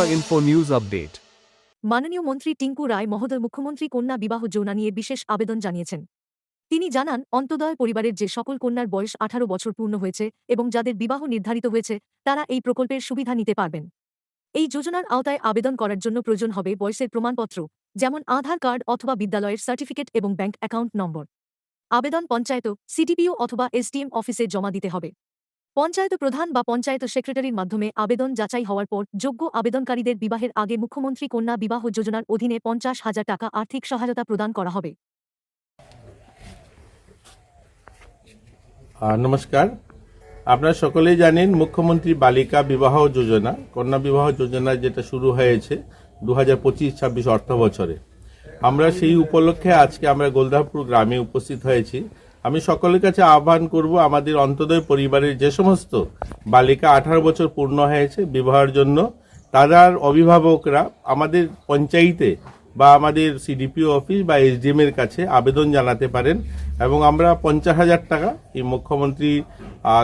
Tripura Info News Update. মাননীয় মন্ত্রী টিঙ্কু রায়, মহোদয় মুখ্যমন্ত্রী কন্যা বিবাহ যৌনা নিয়ে বিশেষ আবেদন জানিয়েছেন। তিনি জানান, অন্তদয় পরিবারের যে সকল কন্যার বয়স আঠারো বছর পূর্ণ হয়েছে এবং যাদের বিবাহ নির্ধারিত হয়েছে, তারা এই প্রকল্পের সুবিধা নিতে পারবেন। এই যোজনার আওতায় আবেদন করার জন্য প্রয়োজন হবে বয়সের প্রমাণপত্র, যেমন আধার কার্ড অথবা বিদ্যালয়ের সার্টিফিকেট এবং ব্যাংক অ্যাকাউন্ট নম্বর। আবেদন পঞ্চায়েত সিডিপিও অথবা এসডিএম অফিসে জমা দিতে হবে। পঞ্চায়েত প্রধান বা পঞ্চায়েত সেক্রেটারির মাধ্যমে আবেদন যাচাই হওয়ার পর যোগ্য আবেদনকারীদের বিবাহের আগে মুখ্যমন্ত্রী কন্যা বিবাহ যোজনার অধীনে পঞ্চাশ হাজার টাকা আর্থিক সহায়তা প্রদান করা হবে। নমস্কার। আপনারা সকলেই জানেন মুখ্যমন্ত্রী বালিকা বিবাহ যোজনা, কন্যা বিবাহ যোজনা যেটা শুরু হয়েছে দু হাজার পঁচিশ ছাব্বিশ অর্থ বছরে আমরা সেই উপলক্ষে আজকে আমরা গোলদাপুর গ্রামে উপস্থিত হয়েছি। আমি সকলের কাছে আহ্বান করব আমাদের অন্তদয় পরিবারের যে সমস্ত বালিকা আঠারো বছর পূর্ণ হয়েছে বিবাহের জন্য তাদের অভিভাবকরা আমাদের পঞ্চায়েতে বা আমাদের সিডিপিও অফিস বা এসডিএম এর কাছে আবেদন জানাতে পারেন এবং আমরা পঞ্চাশ হাজার টাকা এই মুখ্যমন্ত্রী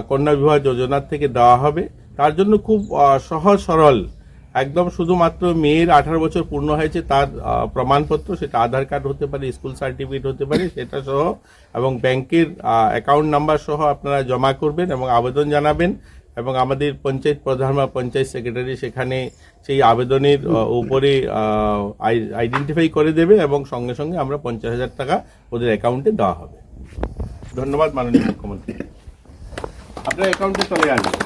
কন্যা বিবাহ যোজনার থেকে দেওয়া হবে। তার জন্য খুব সহজ সরল একদম শুধুমাত্র মেয়ের আঠারো বছর পূর্ণ হয়েছে তার প্রমাণপত্র, সেটা আধার কার্ড হতে পারে, স্কুল সার্টিফিকেট হতে পারে, সেটা সহ, এবং ব্যাংকের অ্যাকাউন্ট নাম্বার সহ আপনারা জমা করবেন এবং আবেদন জানাবেন, এবং আমাদের পঞ্চায়েত প্রধান বা পঞ্চায়েত সেক্রেটারি সেখানে সেই আবেদনের উপরে আইডেন্টিফাই করে দেবে এবং সঙ্গে সঙ্গে আমরা পঞ্চাশ হাজার টাকা ওদের অ্যাকাউন্টে দেওয়া হবে। ধন্যবাদ মাননীয় মুখ্যমন্ত্রী। আপনার অ্যাকাউন্টে চলে আসবে।